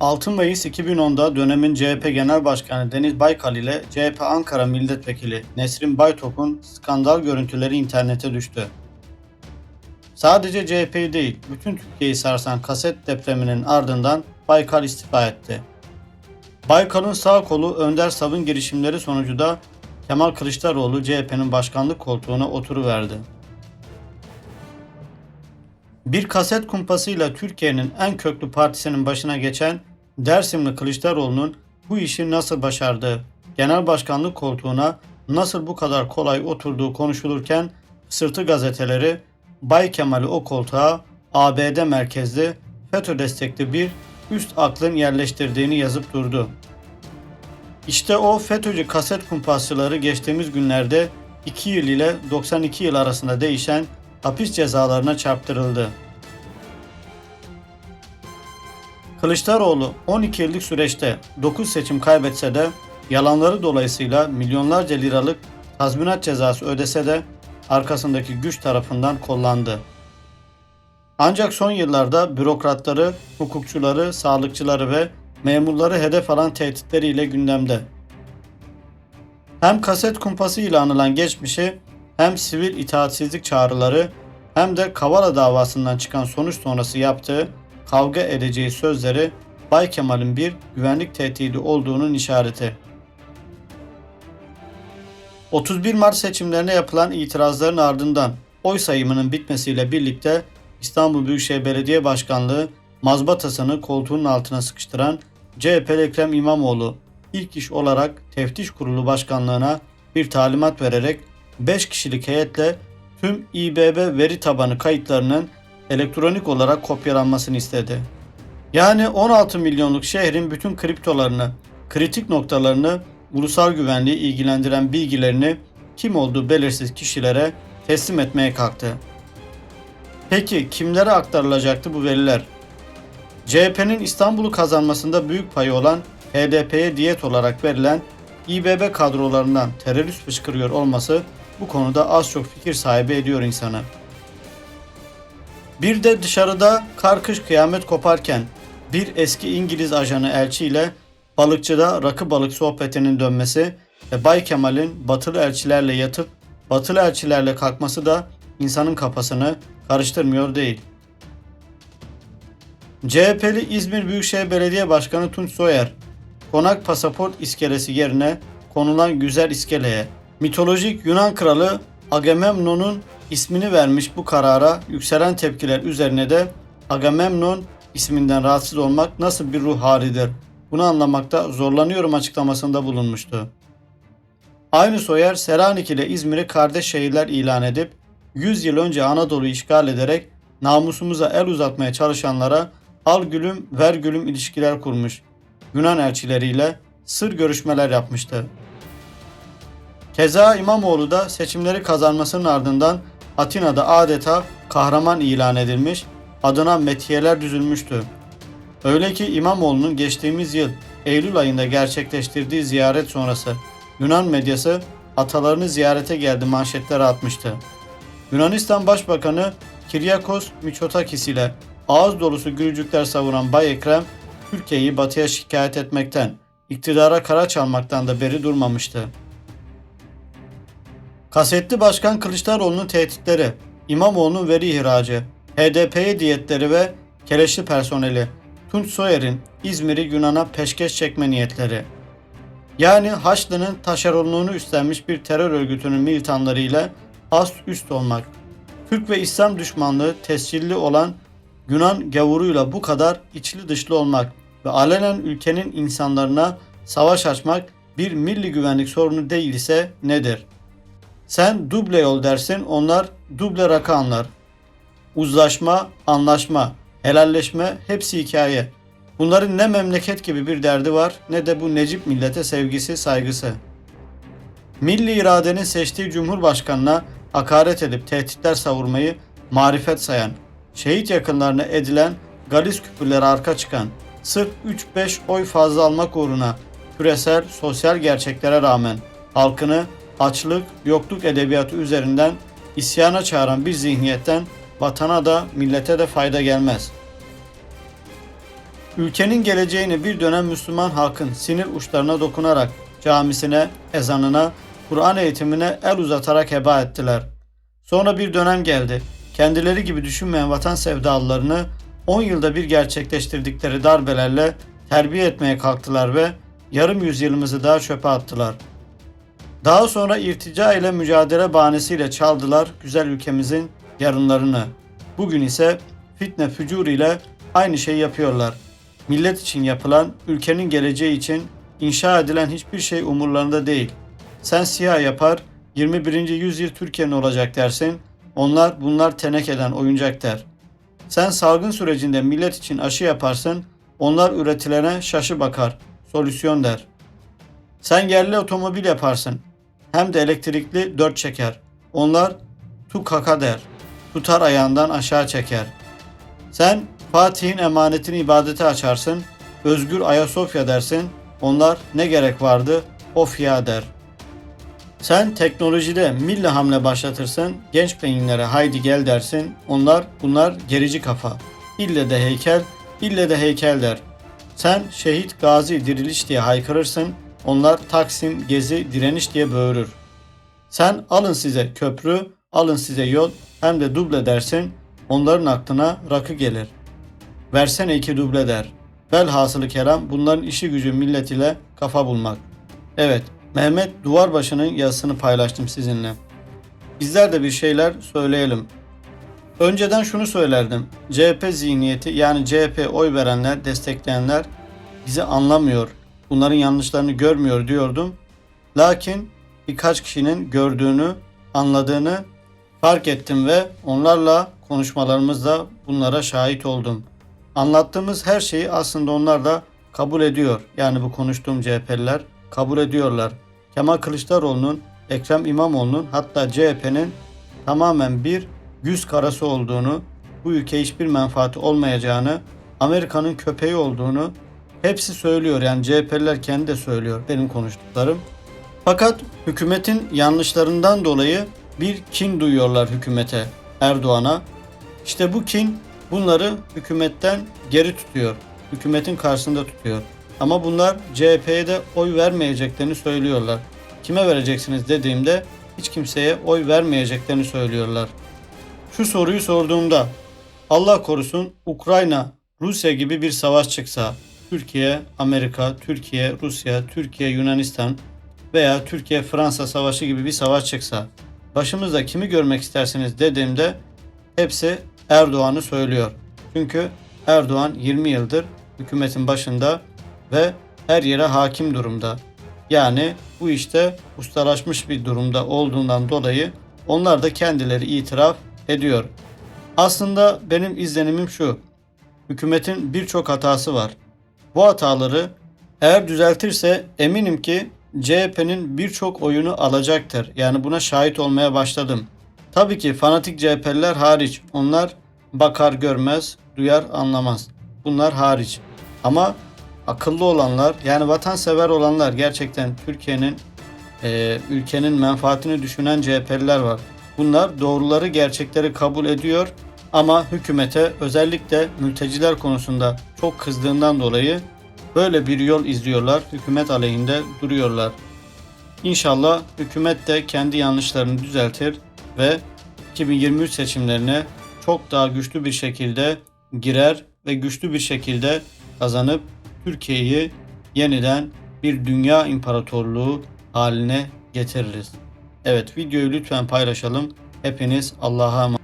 6 Mayıs 2010'da dönemin CHP Genel Başkanı Deniz Baykal ile CHP Ankara Milletvekili Nesrin Baytok'un skandal görüntüleri internete düştü. Sadece CHP'yi değil, bütün Türkiye'yi sarsan kaset depreminin ardından Baykal istifa etti. Baykal'ın sağ kolu Önder Sav'ın girişimleri sonucu da Kemal Kılıçdaroğlu CHP'nin başkanlık koltuğuna oturuverdi. Bir kaset kumpasıyla Türkiye'nin en köklü partisinin başına geçen Dersimli Kılıçdaroğlu'nun bu işi nasıl başardığı, genel başkanlık koltuğuna nasıl bu kadar kolay oturduğu konuşulurken sırtı gazeteleri Bay Kemal'i o koltuğa ABD merkezli FETÖ destekli bir üst aklın yerleştirdiğini yazıp durdu. İşte o FETÖ'cü kaset kumpasçıları geçtiğimiz günlerde 2 yıl ile 92 yıl arasında değişen hapis cezalarına çarptırıldı. Kılıçdaroğlu 12 yıllık süreçte 9 seçim kaybetse de yalanları dolayısıyla milyonlarca liralık tazminat cezası ödese de arkasındaki güç tarafından kollandı. Ancak son yıllarda bürokratları, hukukçuları, sağlıkçıları ve memurları hedef alan tehditleriyle gündemde. Hem kaset kumpası ile anılan geçmişi, hem sivil itaatsizlik çağrıları, hem de Kavala davasından çıkan sonuç sonrası yaptığı kavga edeceği sözleri Bay Kemal'in bir güvenlik tehdidi olduğunun işareti. 31 Mart seçimlerine yapılan itirazların ardından oy sayımının bitmesiyle birlikte İstanbul Büyükşehir Belediye Başkanlığı mazbatasını koltuğunun altına sıkıştıran CHP'li Ekrem İmamoğlu ilk iş olarak teftiş kurulu başkanlığına bir talimat vererek 5 kişilik heyetle tüm İBB veri tabanı kayıtlarının elektronik olarak kopyalanmasını istedi. Yani 16 milyonluk şehrin bütün kriptolarını, kritik noktalarını, ulusal güvenliği ilgilendiren bilgilerini kim olduğu belirsiz kişilere teslim etmeye kalktı. Peki kimlere aktarılacaktı bu veriler? CHP'nin İstanbul'u kazanmasında büyük payı olan HDP'ye diyet olarak verilen İBB kadrolarından terörist fışkırıyor olması bu konuda az çok fikir sahibi ediyor insanı. Bir de dışarıda kar kış kıyamet koparken bir eski İngiliz ajanı elçi ile balıkçıda rakı balık sohbetinin dönmesi ve Bay Kemal'in batılı elçilerle yatıp batılı elçilerle kalkması da insanın kafasını karıştırmıyor değil. CHP'li İzmir Büyükşehir Belediye Başkanı Tunç Soyer, konak pasaport iskelesi yerine konulan güzel iskeleye, mitolojik Yunan kralı Agamemnon'un ismini vermiş bu karara yükselen tepkiler üzerine de Agamemnon isminden rahatsız olmak nasıl bir ruh halidir? Bunu anlamakta zorlanıyorum açıklamasında bulunmuştu. Aynı Soyer Selanik ile İzmir'i kardeş şehirler ilan edip 100 yıl önce Anadolu'yu işgal ederek namusumuza el uzatmaya çalışanlara al gülüm ver gülüm ilişkiler kurmuş. Yunan elçileriyle sır görüşmeler yapmıştı. Keza İmamoğlu da seçimleri kazanmasının ardından Atina'da adeta kahraman ilan edilmiş, adına metiyeler düzülmüştü. Öyle ki İmamoğlu'nun geçtiğimiz yıl Eylül ayında gerçekleştirdiği ziyaret sonrası Yunan medyası atalarını ziyarete geldi manşetleri atmıştı. Yunanistan Başbakanı Kiryakos Mitsotakis ile ağız dolusu gülücükler savuran Bay Ekrem, Türkiye'yi batıya şikayet etmekten, iktidara kara çalmaktan da beri durmamıştı. Kasetli Başkan Kılıçdaroğlu'nun tehditleri, İmamoğlu'nun veri ihracı, HDP'ye diyetleri ve keleşli personeli, Tunç Soyer'in İzmir'i Yunan'a peşkeş çekme niyetleri. Yani Haçlı'nın taşeronluğunu üstlenmiş bir terör örgütünün militanlarıyla ast üst olmak. Türk ve İslam düşmanlığı tescilli olan Yunan gavuruyla bu kadar içli dışlı olmak ve alenen ülkenin insanlarına savaş açmak bir milli güvenlik sorunu değil ise nedir? Sen duble yol dersin, onlar duble rakı anlar. Uzlaşma, anlaşma, helalleşme hepsi hikaye. Bunların ne memleket gibi bir derdi var ne de bu Necip millete sevgisi, saygısı. Milli iradenin seçtiği cumhurbaşkanına hakaret edip tehditler savurmayı marifet sayan, şehit yakınlarına edilen galis küpürlere arka çıkan, sırf 3-5 oy fazla almak uğruna küresel sosyal gerçeklere rağmen halkını açlık, yokluk edebiyatı üzerinden isyana çağıran bir zihniyetten vatana da millete de fayda gelmez. Ülkenin geleceğini bir dönem Müslüman halkın sinir uçlarına dokunarak camisine, ezanına, Kur'an eğitimine el uzatarak heba ettiler. Sonra bir dönem geldi. Kendileri gibi düşünmeyen vatan sevdalılarını 10 yılda bir gerçekleştirdikleri darbelerle terbiye etmeye kalktılar ve yarım yüzyılımızı daha çöpe attılar. Daha sonra irtica ile mücadele bahanesiyle çaldılar güzel ülkemizin yarınlarını. Bugün ise fitne fücur ile aynı şeyi yapıyorlar. Millet için yapılan, ülkenin geleceği için inşa edilen hiçbir şey umurlarında değil. Sen siyah yapar, 21. yüzyıl Türkiye'nin olacak dersin. Onlar bunlar tenekeden oyuncak der. Sen salgın sürecinde millet için aşı yaparsın. Onlar üretilene şaşı bakar, solüsyon der. Sen yerli otomobil yaparsın. Hem de elektrikli dört çeker. Onlar tu kaka der. Tutar ayağından aşağı çeker. Sen Fatih'in emanetini ibadete açarsın. Özgür Ayasofya dersin. Onlar ne gerek vardı of der. Sen teknolojide mille hamle başlatırsın. Genç beyinlere haydi gel dersin. Onlar bunlar gerici kafa. İlle de heykel, ille de heykel der. Sen şehit gazi diriliş diye haykırırsın. Onlar Taksim, Gezi, direniş diye böğürür. Sen alın size köprü, alın size yol hem de duble dersin. Onların aklına rakı gelir. Versene iki duble der. Velhasılı kelam bunların işi gücü millet ile kafa bulmak. Evet, Mehmet Duvarbaşı'nın yazısını paylaştım sizinle. Bizler de bir şeyler söyleyelim. Önceden şunu söylerdim. CHP zihniyeti yani CHP oy verenler, destekleyenler bizi anlamıyor. Bunların yanlışlarını görmüyor diyordum. Lakin birkaç kişinin gördüğünü, anladığını fark ettim ve onlarla konuşmalarımızda bunlara şahit oldum. Anlattığımız her şeyi aslında onlar da kabul ediyor. Yani bu konuştuğum CHP'liler kabul ediyorlar. Kemal Kılıçdaroğlu'nun, Ekrem İmamoğlu'nun hatta CHP'nin tamamen bir yüz karası olduğunu, bu ülkeye hiçbir menfaati olmayacağını, Amerika'nın köpeği olduğunu hepsi söylüyor. Yani CHP'liler kendi de söylüyor benim konuştuklarım. Fakat hükümetin yanlışlarından dolayı bir kin duyuyorlar hükümete, Erdoğan'a. İşte bu kin bunları hükümetten geri tutuyor. Hükümetin karşısında tutuyor. Ama bunlar CHP'ye de oy vermeyeceklerini söylüyorlar. Kime vereceksiniz dediğimde hiç kimseye oy vermeyeceklerini söylüyorlar. Şu soruyu sorduğumda Allah korusun Ukrayna, Rusya gibi bir savaş çıksa Türkiye, Amerika, Türkiye, Rusya, Türkiye, Yunanistan veya Türkiye, Fransa savaşı gibi bir savaş çıksa başımızda kimi görmek istersiniz dediğimde hepsi Erdoğan'ı söylüyor. Çünkü Erdoğan 20 yıldır hükümetin başında ve her yere hakim durumda. Yani bu işte ustalaşmış bir durumda olduğundan dolayı onlar da kendileri itiraf ediyor. Aslında benim izlenimim şu. Hükümetin birçok hatası var. Bu hataları eğer düzeltirse eminim ki CHP'nin birçok oyunu alacaktır. Yani buna şahit olmaya başladım. Tabii ki fanatik CHP'liler hariç. Onlar bakar görmez, duyar anlamaz. Bunlar hariç. Ama akıllı olanlar yani vatansever olanlar gerçekten Türkiye'nin e, ülkenin menfaatini düşünen CHP'liler var. Bunlar doğruları gerçekleri kabul ediyor ama hükümete özellikle mülteciler konusunda çok kızdığından dolayı böyle bir yol izliyorlar. Hükümet aleyhinde duruyorlar. İnşallah hükümet de kendi yanlışlarını düzeltir ve 2023 seçimlerine çok daha güçlü bir şekilde girer ve güçlü bir şekilde kazanıp Türkiye'yi yeniden bir dünya imparatorluğu haline getiririz. Evet videoyu lütfen paylaşalım. Hepiniz Allah'a emanet